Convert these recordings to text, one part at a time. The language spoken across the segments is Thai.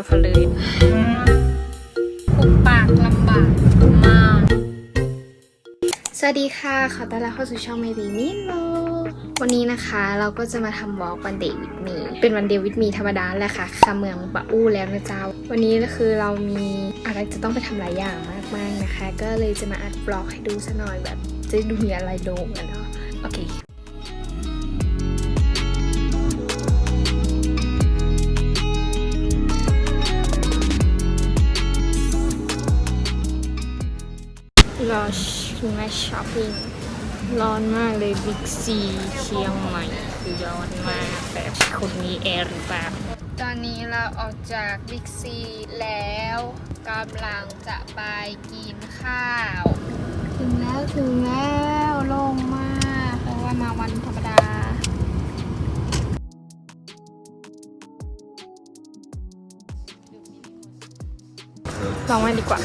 ทำฟันเลยปุบปากลำบากมาก สวัสดีค่ะ ขอต้อนรับเข้าสู่ช่อง Maybe m i l o วันนี้นะคะเราก็จะมาทำวอล์กวันเดย์วิดมีเป็นวันเดย์วิดมีธรรมดาแหละค่ะคาเมืองบะอู้แล้วนะเจ้า วันนี้ก็คือเรามีอะไรจะต้องไปทำหลายอย่างมากๆนะคะ ก็เลยจะมาอัดบล็อกให้ดูซะหน่อยแบบ จะดูมีอะไรลงกันเนาะโอเค อชิมาช้อปปิ้งร้อนมากเลยบิ๊กซีเชียงใหม่คือร้อนมากแต่คนมีแอร์หรือเปล่าตอนนี้เราออกจากบิ๊กซีแล้วกำลังจะไปกินข้าว ถึงแล้วถึงแล้วโล่งมากเพราะว่ามาวันธรรมดาลองไว้ดีกว่า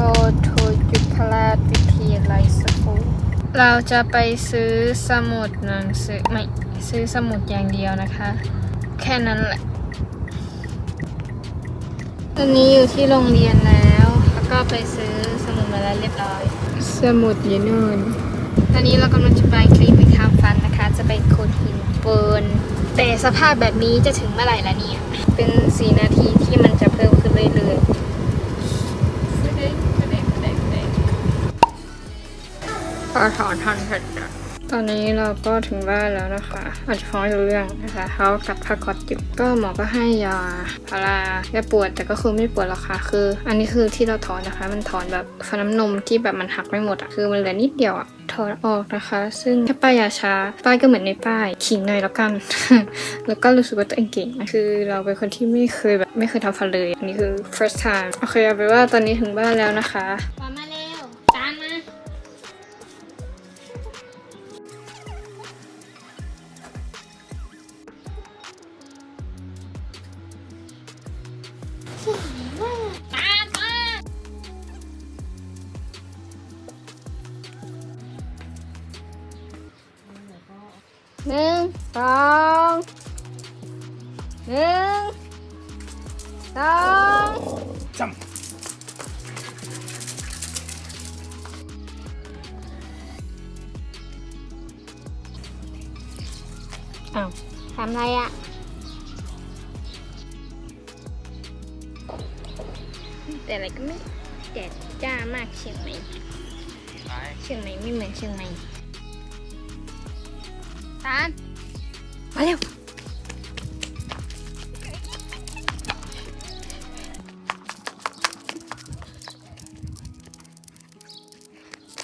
go to ยุพราชวิทยาลัยสกูลเราจะไปซื้อสมุดหนังสือไม่ซื้อสมุดอย่างเดียวนะคะ แค่นั้นแหละ ตอนนี้อยู่ที่โรงเรียนแล้ว แล้วก็ไปซื้อสมุดมาแล้วเรียบร้อย สมุดยนนนตอนนี้เรากำลังจะไปคลินิกทำฟันนะคะ จะไปโคนหินปูนแต่สภาพแบบนี้จะถึงเมื่อไหร่ละเนี่ย เป็นสีนาทีที่มันจะเพิ่มขึ้นเรื่อยๆ อถอนทันเสร็จอะตอนนี้เราก็ถึงบ้านแล้วนะคะอาจจะฟังไม่รู้เรื่องนะคะเขากัดผ้าก๊อตอยู่ก็หมอก็ให้ยาพาราแก้ปวดแต่ก็คือไม่ปวดหรอกค่ะคือ อันนี้คือที่เราถอนนะคะ มันถอนแบบฟันน้ำนมที่แบบมันหักไม่หมดอะคือมันเหลือนิดเดียวอะถอนออกนะคะ ซึ่งแค่ป้ายยาชาป้ายก็เหมือนในป้ายขิงหน่อยแล้วกัน แล้วก็รู้สึกว่าตัวเองเก่งคือเราเป็นคนที่ไม่เคยแบบไม่เคยทำฟันเลย อันนี้คือ first time โอเคเอาเป็นว่าตอนนี้ถึงบ้านแล้วนะคะ หนึ่งสองหนึ่งสองจอ้าวทำอะไรอะ แต่อะไรก็ไม่แดดจ้ามากเชียงใหม่ำเชียงใหม่ไม่เหมือนเชียงใหม่ตาลมาเร็ว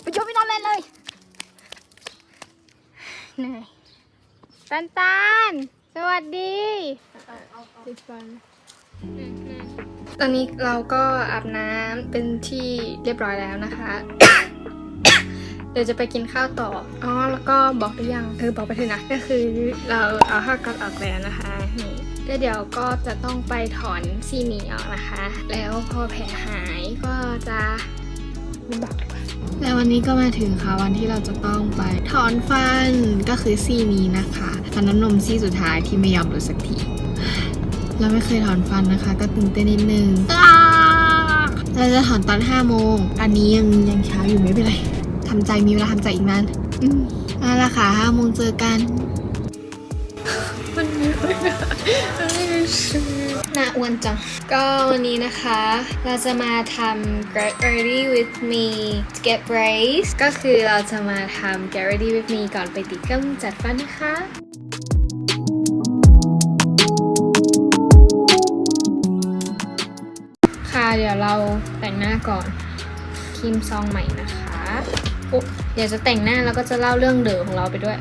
ไปโยนไปนอนเล่นเลยเหนื่อยตันตันสวัสดีติดฟัน ตอนนี้เราก็อาบน้ำเป็นที่เรียบร้อยแล้วนะคะ เดี๋ยวจะไปกินข้าวต่อ อ๋อ แล้วก็บอกหรือยังเออบอกไปเถอะนะ ก็คือเราเอาผ้าวก๊อตออกแล้วนะคะนี่เดี๋ยวก็จะต้องไปถอนซีหมีออกนะคะ แล้วพอแผลหายก็จะไม่บอกดีกว่าแล้ววันนี้ก็มาถึงค่ะวันที่เราจะต้องไปถอนฟันก็คือซี่นี้นะคะฟันน้ำนมซี่สุดท้ายที่ไม่ยอมหลุดสักที เราไม่เคยถอนฟันนะคะ ก็ตื่นเต้นนิดนึงอ้าเราจะถอนตอน5โมงอันนี้ยังยังเช้าอยู่ไม่เป็นไรทำใจมีเวลาทำใจอีกนานอืมเอาละค่ะ5โมงเจอกันน่าอ้วนจัง ก็วันนี้นะคะ เราจะมาทำ get ready with me to get brace ก็คือเราจะมาทำ get ready with me ก่อนไปติดเครื่องจัดฟันนะคะ เดี๋ยวเราแต่งหน้าก่อนครีมซองใหม่นะคะปุ๊บเดี๋ยวจะแต่งหน้าแล้วก็จะเล่าเรื่องเด๋อของเราไปด้วย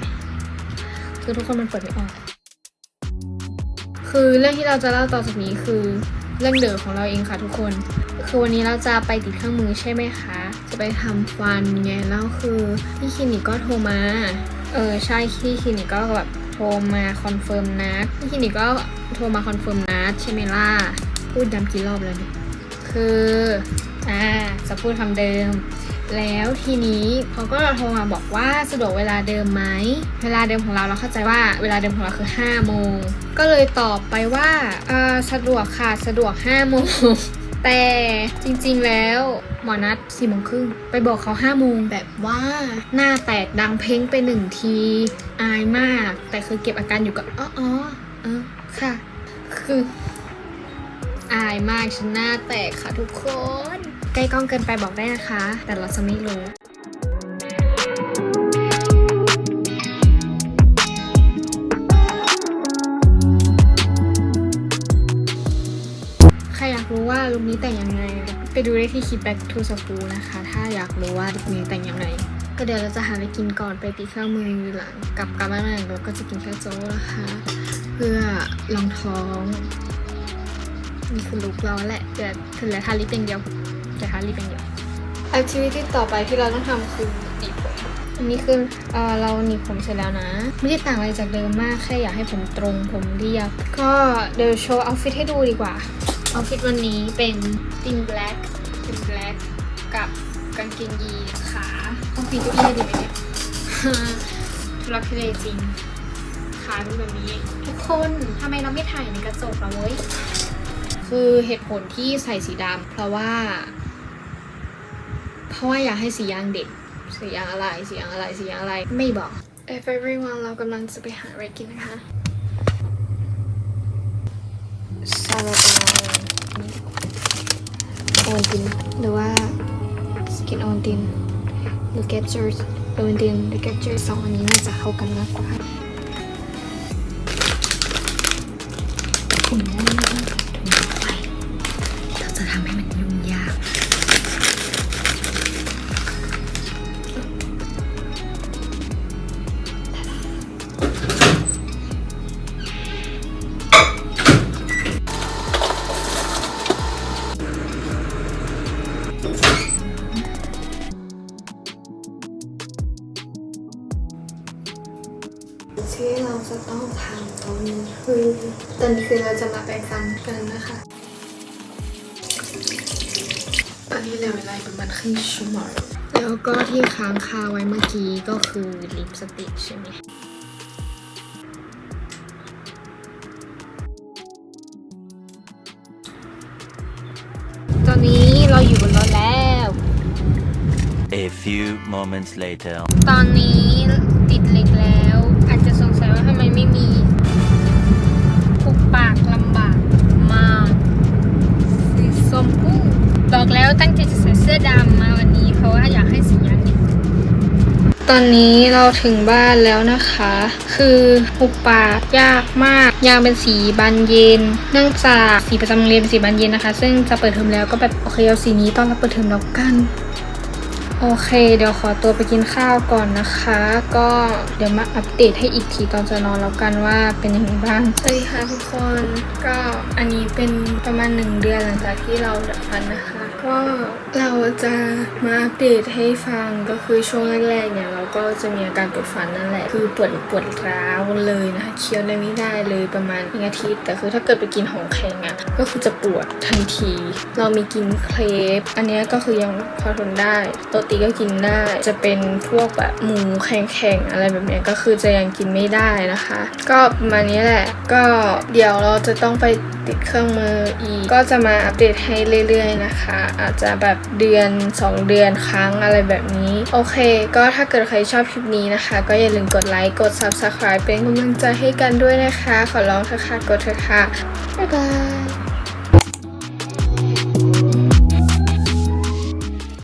คือทุกคนมันเปิดไม่ออก คือเรื่องที่เราจะเล่าต่อจากนี้คือเรื่องเด๋อของเราเองค่ะทุกคน คือวันนี้เราจะไปติดเครื่องมือใช่ไหมคะ จะไปทำฟันไงแล้วคือพี่คลินิกก็โทรมา เออใช่ที่คลินิกก็แบบโทรมาคอนเฟิร์มนัดพี่คลินิกก็โทรมาคอนเฟิร์มนัดใช่ไหมล่ะ พูดย้ำกี่รอบแล้วเนี่ย คืออ่าจะพูดคำเดิม แล้วทีนี้เขาก็โทรมาบอกว่าสะดวกเวลาเดิมไหมเวลาเดิมของเราเราเข้าใจว่าเวลาเดิมของเราคือ5โมงก็เลยตอบไปว่าเออสะดวกค่ะสะดวก5โมงแต่จริงๆแล้วหมอนัด4โมงครึ่งไปบอกเขา5โมงแบบว่าหน้าแตกดังเพ้งไปหนึ่งที อายมาก แต่คือเก็บอาการอยู่กับอ๋ออ๋อเออค่ะ คือ อายมากฉันหน้าแตกค่ะทุกคน ใกล้กล้องเกินไปบอกได้นะคะ แต่เราจะไม่รู้ใครอยากรู้ว่าลุคนี้แต่งยังไง ไปดูได้ที่คลิป Back to School นะคะ ถ้าอยากรู้ว่าลุคนี้แต่งยังไง ก็เดี๋ยวเราจะหาอะไรกินก่อนไปตีเครื่องมือหลังกลับกลับบ้านมาแล้วก็จะกินแค่โจ๊กนะคะ เพื่อรองท้อง นี่คือลุกเราแหละแต่ถึงแล้วทาลิปอย่างเดียวจะทาลิปอย่างเดียว activity ต่อไปที่เราต้องทำคือหนีบผมอันนี้คือเออเราหนีบผมเสร็จแล้วนะ ไม่ได้ต่างอะไรจากเดิมมากแค่อยากให้ผมตรงผมเรียบ ก็เดี๋ยวโชว์เอาฟิตให้ดูดีกว่าเอาฟิตวันนี้เป็นติงแบล็กติงแบล็กกับกางเกงยีนขาต้องปีนเก้าอี้ได้ดีไหมเนี่ยทุลักทุเลจริงขาเป็นแบบนี้ ทุกคนทำไมเราไม่ถ่ายในกระจกล่ะเว้ย คือเหตุผลที่ใส่สีดำเพราะว่า เพราะว่าอยากให้สียางเด็กสียางอะไรสียางอะไรสียางอะไรไม่บอก If everyone เรากำลังจะไปหาอะไรกินนะคะซาลาเปาโอนตินหรือว่าสกินโอนตินหรือแกเจอร์โอนตินหรือแกเจอร์สองอันนี้น่าจะเข้ากันมากกว่าถุง จะทำให้มันยุ่งยาก ที่เราจะต้องทำตอนนี้คือตอนนี้คือเราจะมาแปรงฟันกันนะคะ ตอนนี้เหลือเวลาประมาณครึ่งชั่วโมงแล้วก็ที่ค้างคาไว้เมื่อกี้ก็คือลิปสติกใช่ไหมตอนนี้เราอยู่บนรถแล้ว A few moments later. ตอนนี้ ตอนนี้เราถึงบ้านแล้วนะคะ คือปุกปากยากมาก ยางเป็นสีบานเย็น เนื่องจากสีประจำโรงเรียนเป็นสีบานเย็นนะคะ ซึ่งจะเปิดเทอมแล้วก็แบบโอเคเอาสีนี้ตอนรับเปิดเทอมแล้วกันโอเค เดี๋ยวขอตัวไปกินข้าวก่อนนะคะ ก็เดี๋ยวมาอัปเดตให้อีกทีตอนจะนอนแล้วกันว่าเป็นยังไงบ้างสวัสดีค่ะทุกคน ก็อันนี้เป็นประมาณหนึ่งเดือนหลังจากที่เราดับฟันนะคะ ก็เราจะมาอัปเดตให้ฟังก็คือช่วงแรกๆเนี่ยเราก็จะมีอาการปวดฟันนั่นแหละ คือปวดปวดร้าวเลยนะคะเคี้ยวอะไรไม่ได้เลยประมาณหนึ่งอาทิตย์ แต่คือถ้าเกิดไปกินของแข็งอะก็คือจะปวดทันที เรามีกินเครปอันนี้ก็คือยังพอทนได้โตตีก็กินได้จะเป็นพวกแบบหมูแข็งๆอะไรแบบนี้ก็คือจะยังกินไม่ได้นะคะ ก็ประมาณนี้แหละก็เดี๋ยวเราจะต้องไปติดเครื่องมืออีก ก็จะมาอัปเดตให้เรื่อยๆนะคะอาจจะแบบเดือน 2 เดือนครั้งอะไรแบบนี้ โอเค ก็ถ้าเกิดใครชอบคลิปนี้นะคะ ก็อย่าลืมกดไลค์กด subscribe เป็นกำลังใจให้กันด้วยนะคะ ขอร้องเถอะค่ะกดเถอะค่ะบ๊ายบาย